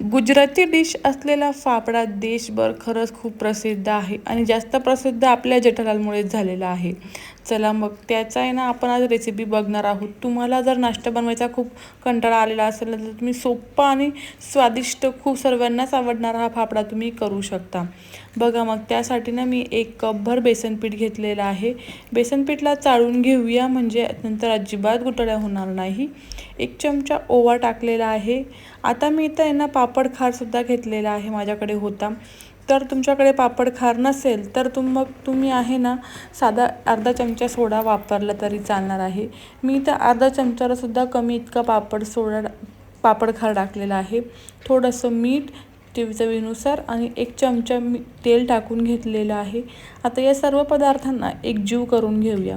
Gujarati dish असलेला फाफडा देशभर खरंच खूप प्रसिद्ध आहे आणि जास्त प्रसिद्ध आपल्या जठरालमुळेच झालेला आहे. चला मग त्याचा आहे ना आपण आज रेसिपी बघणार आहोत. तुम्हाला जर नाश्ता बनवायचा खूप कंटाळा आलेला असेल तर तुम्ही सोप्पा आणि स्वादिष्ट खूप सर्वांनाच आवडणारा हा फाफडा तुम्ही करू शकता. बघा मग त्यासाठी ना मी एक कपभर बेसनपीठ घेतलेलं आहे. बेसनपीठला चाळून घेऊया म्हणजे नंतर अजिबात गुटळ्या होणार नाही. एक चमचा ओवा टाकलेला आहे. आता मी इथं आहे ना पापड खारसुद्धा घेतलेला आहे माझ्याकडे होता. तर तुमच्याकडे पापड खार नसेल तर तुम मग तुम्ही आहे ना साधा अर्धा चमचा सोडा वापरला तरी चालणार आहे. मी तर अर्धा चमचालासुद्धा कमी इतका पापड सोडा पापड खार टाकलेला आहे. थोडंसं मीठ ते चवीनुसार आणि एक चमचा मी तेल टाकून घेतलेलं आहे. आता या सर्व पदार्थांना एकजीव करून घेऊया.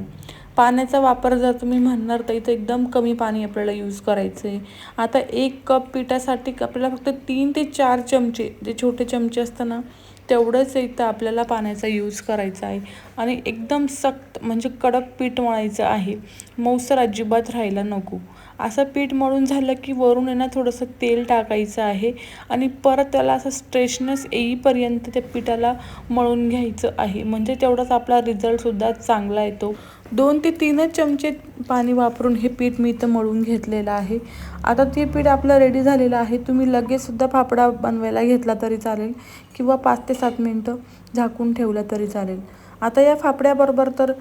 पाण्याचा वापर जर तुम्ही म्हणणार तर इथं एकदम कमी पाणी आपल्याला यूज करायचं आहे आता एक कप पिठासाठी आपल्याला फक्त तीन ते चार चमचे जे छोटे चमचे असतं ना तेवढंच इथं आपल्याला पाण्याचा यूज करायचा आहे. आणि एकदम सक्त म्हणजे कडक पीठ मळायचं आहे. मऊसर अजिबात राहायला नको. असं पीठ मळून झालं की वरून आहे ना थोडंसं तेल टाकायचं आहे आणि परत त्याला असं स्ट्रेशनेस येईपर्यंत त्या पिठाला मळून घ्यायचं आहे. म्हणजे तेवढाच आपला रिझल्टसुद्धा चांगला येतो. दोन ते तीनच चमचे पाणी वापरून हे पीठ मी इथं मळून घेतलेलं आहे. आता ते पीठ आपलं रेडी झालेलं आहे. तुम्ही लगेचसुद्धा फाफडा बनवायला घेतला तरी चालेल किंवा पाच ते सात मिनटं झाकून ठेवलं तरी चालेल. आता या फाफड्याबरोबर तर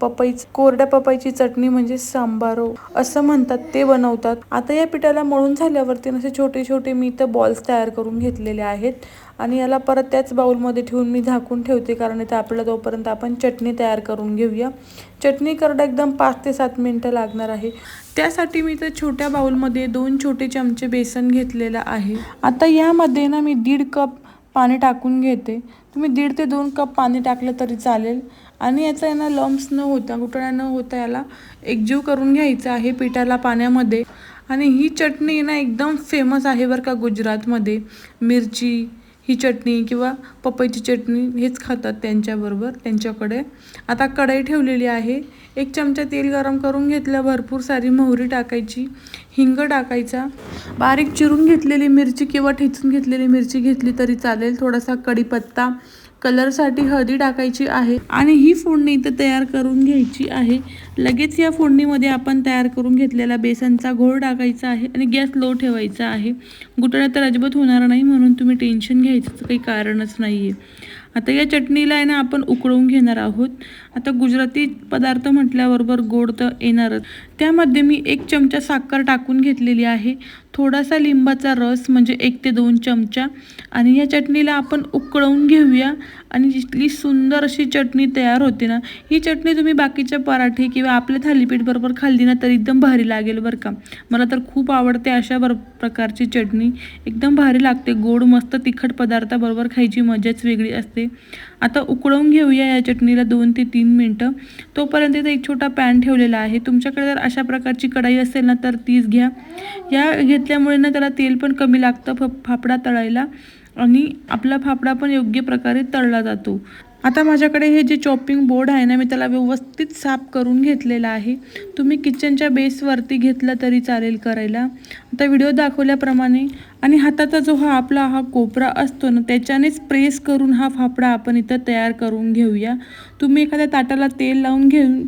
पपईच कोरड्या पपईची चटणी म्हणजे सांबारो हो, असं म्हणतात ते बनवतात. आता या पिठाला मळून झाल्यावरती असे छोटे छोटे मी इथं बॉल्स तयार करून घेतलेले आहेत. आणि याला परत त्याच बाऊलमध्ये ठेवून मी झाकून ठेवते कारण इथं आपल्याला तोपर्यंत आपण चटणी तयार करून घेऊया. चटणी करडा एकदम पाच ते सात मिनटं लागणार आहे. त्यासाठी मी तर छोट्या बाऊलमध्ये दोन छोटे चमचे बेसन घेतलेलं आहे. आता यामध्ये ना मी दीड कप पाणी टाकून घेते. तुम्ही दीड ते दोन कप पाणी टाकलं तरी चालेल. आणि याचा आहे ना लम्स न होता गुटळ्या न होता याला एकजीव करून घ्यायचं आहे पिठाला पाण्यामध्ये. आणि ही चटणी ना एकदम फेमस आहे बरं का गुजरातमध्ये. मिरची ही चटणी किंवा पपईची चटणी हेच खातात त्यांच्याबरोबर त्यांच्याकडे. आता कढई ठेवलेली आहे. एक चमचा तेल गरम करून घेतलं भरपूर सारी मोहरी टाकायची हिंग टाकायचा. बारीक चिरून घेतलेली मिरची किंवा ठेचून घेतलेली मिरची घेतली तरी चालेल. थोडासा कढीपत्ता कलरसाठी हळदी टाकायची आहे आणि ही फोडणी इथं तयार करून घ्यायची आहे. लगेच या फोडणीमध्ये आपण तयार करून घेतलेला बेसनचा घोळ टाकायचा आहे आणि गॅस लो ठेवायचा आहे. गुटळ्या तर अजिबात होणार नाही म्हणून तुम्ही टेन्शन घ्यायचं काही कारणच नाही आहे आता या चटणीला आहे ना आपण उकळवून घेणार आहोत. आता गुजराती पदार्थ म्हटल्याबरोबर गोड तर येणारच. त्यामध्ये मी एक चमचा साखर टाकून घेतलेली आहे. थोडासा लिंबाचा रस म्हणजे एक ते दोन चमचा. आणि या चटणीला आपण उकळवून घेऊया. आणि जितली सुंदर अशी चटणी तयार होते ना. ही चटणी तुम्ही बाकीच्या पराठे किंवा आपल्या थालीपीठ बरोबर खाल्ली ना तर एकदम भारी लागेल बरं का. मला तर खूप आवडते अशा बर प्रकारची चटणी. एकदम भारी लागते. गोड मस्त तिखट पदार्थाबरोबर खायची मजाच वेगळी असते. आता उकळवून घेऊया या चटणीला दोन ते तीन मिनटं. तोपर्यंत इथे एक छोटा पॅन ठेवलेला आहे. तुमच्याकडे जर अशा प्रकारची कढाई असेल ना तर तीच घ्या. या घेतल्यामुळे ना त्याला तेल पण कमी लागतं फ फाफडा तळायला. आणि आपला फाफडा पण योग्य प्रकारे तळला जातो. आता माझ्याकडे हे जे चॉपिंग बोर्ड आहे ना मी त्याला व्यवस्थित साफ करून घेतलेला आहे. तुम्ही किचनच्या बेसवरती घेतलं तरी चालेल करायला. आता व्हिडिओ दाखवल्याप्रमाणे आणि हाताचा जो हा आपला हा कोपरा असतो ना त्याच्यानेच प्रेस करून हा फाफडा आपण इथं तयार करून घेऊया. तुम्ही एखाद्या ताटाला तेल लावून घेऊन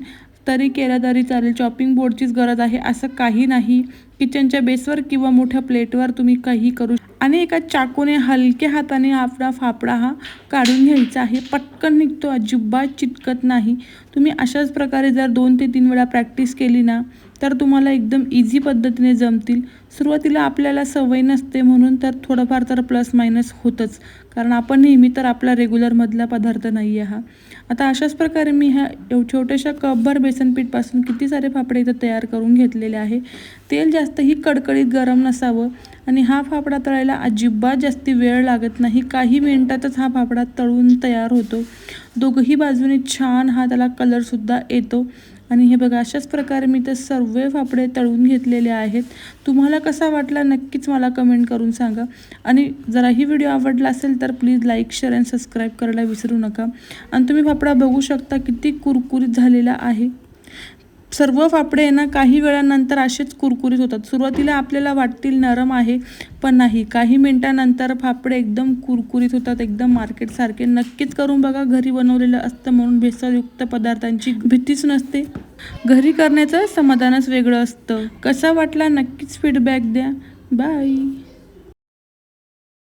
तरी केलं तरी चालेल चॉपिंग बोर्डचीच गरज आहे असं काही नाही. किचनच्या बेसवर किंवा मोठ्या प्लेटवर तुम्ही काही करू आणि एका चाकूने हलक्या हाताने आपला फाफडा हा काढून घ्यायचा आहे. पटकन निघतो अजिबात चिटकत नाही. तुम्ही अशाच प्रकारे जर दोन ते तीन वेळा प्रॅक्टिस केली ना तर तुम्हाला एकदम इझी पद्धतीने जमतील. सुरुवातीला आपल्याला सवय नसते म्हणून तर थोडंफार तर प्लस मायनस होतंच. कारण आपण नेहमी तर आपला रेग्युलरमधला पदार्थ नाही आहे हा. आता अशाच प्रकारे मी ह्या एव छोट्याशा कपभर बेसनपीठपासून किती सारे फाफडे इथं तयार करून घेतलेले आहे. तेल जास्तही कडकडीत गरम नसावं आणि हा फाफडा तळायला अजिबात जास्ती वेळ लागत नाही. काही मिनिटातच हा फाफडा तळून तयार होतो. दोघंही बाजूने छान हा त्याला कलरसुद्धा येतो. आणि हे बघा अशाच प्रकारे मी तर सर्व फाफडे तळून घेतलेले आहेत. तुम्हाला कसा वाटला नक्कीच मला कमेंट करून सांगा. आणि जरा ही व्हिडिओ आवडला असेल तर please like share and subscribe करायला विसरू नका. आणि तुम्ही फाफडा बघू शकता किती कुरकुरीत झालेला आहे. सर्व फापडे आहे ना काही वेळानंतर असेच कुरकुरीत होतात. सुरुवातीला आपल्याला वाटतील नरम आहे पण नाही. काही मिनटानंतर फापडे एकदम कुरकुरीत होतात एकदम मार्केटसारखे. नक्कीच करून बघा घरी बनवलेलं असतं म्हणून भेसळयुक्त पदार्थांची भीतीच नसते. घरी करण्याचं समाधानच वेगळं असतं. कसा वाटला नक्कीच फीडबॅक द्या. बाय